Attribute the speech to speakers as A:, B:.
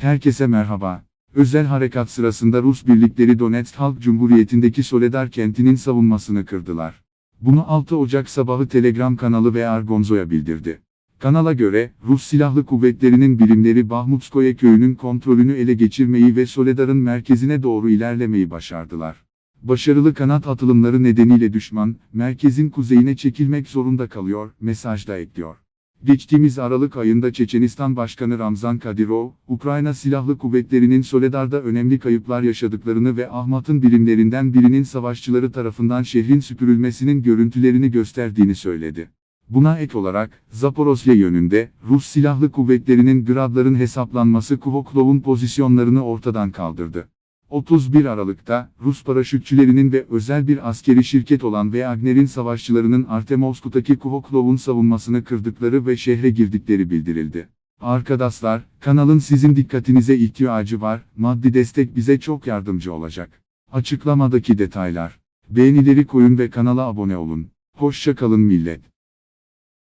A: Herkese merhaba. Özel harekat sırasında Rus birlikleri Donetsk Halk Cumhuriyeti'ndeki Soledar kentinin savunmasını kırdılar. Bunu 6 Ocak sabahı Telegram kanalı ve Argonzo'ya bildirdi. Kanala göre, Rus Silahlı Kuvvetleri'nin birimleri Bahmutskoye köyünün kontrolünü ele geçirmeyi ve Soledar'ın merkezine doğru ilerlemeyi başardılar. Başarılı kanat atılımları nedeniyle düşman, merkezin kuzeyine çekilmek zorunda kalıyor, mesajda ekliyor. Geçtiğimiz Aralık ayında Çeçenistan Başkanı Ramzan Kadyrov, Ukrayna Silahlı Kuvvetleri'nin Soledar'da önemli kayıplar yaşadıklarını ve Ahmat'ın birimlerinden birinin savaşçıları tarafından şehrin süpürülmesinin görüntülerini gösterdiğini söyledi. Buna ek olarak, Zaporosya yönünde, Rus Silahlı Kuvvetleri'nin Gradların hesaplanması Kuvoklov'un pozisyonlarını ortadan kaldırdı. 31 Aralık'ta, Rus paraşütçülerinin ve özel bir askeri şirket olan Wagner'in savaşçılarının Artemovsk'taki Kuvoklov'un savunmasını kırdıkları ve şehre girdikleri bildirildi. Arkadaşlar, kanalın sizin dikkatinize ihtiyacı var, maddi destek bize çok yardımcı olacak. Açıklamadaki detaylar. Beğenileri koyun ve kanala abone olun. Hoşça kalın millet.